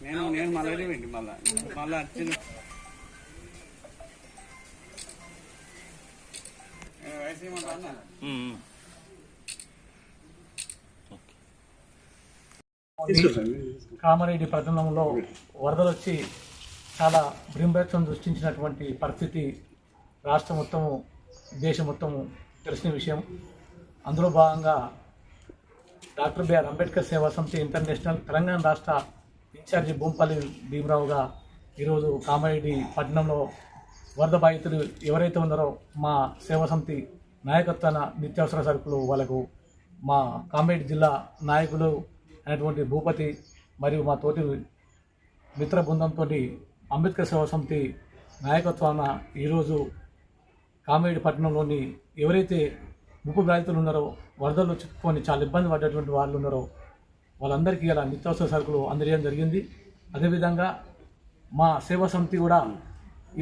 నేను నేను మళ్ళీ మళ్ళా. వయసు ఏమంటా? కామారెడ్డి పట్టణంలో వరదలు వచ్చి చాలా భీభత్సం సృష్టించినటువంటి పరిస్థితి రాష్ట్రం మొత్తము దేశం మొత్తము తెలిసిన విషయం. అందులో భాగంగా డాక్టర్ బిఆర్ అంబేద్కర్ సేవా సమితి ఇంటర్నేషనల్ తెలంగాణ రాష్ట్ర ఇన్ఛార్జి భూంపల్లి భీమరావుగా ఈరోజు కామారెడ్డి పట్టణంలో వరద బాధితులు ఎవరైతే ఉన్నారో మా సేవా సమితి నాయకత్వాన నిత్యావసర సరుకులు వాళ్ళకు మా కామారెడ్డి జిల్లా నాయకులు అయినటువంటి భూపతి మరియు మా తోటి మిత్ర బృందంతో అంబేద్కర్ సేవా సమితి నాయకత్వాన ఈరోజు కామారెడ్డి పట్టణంలోని ఎవరైతే ముప్పు బాధితులు ఉన్నారో వరదలు చిక్కుకొని చాలా ఇబ్బంది పడ్డటువంటి వాళ్ళు ఉన్నారో వాళ్ళందరికీ ఇలా నిత్యావసర సరుకులు అందజేయడం జరిగింది. అదేవిధంగా మా సేవా సమితి కూడా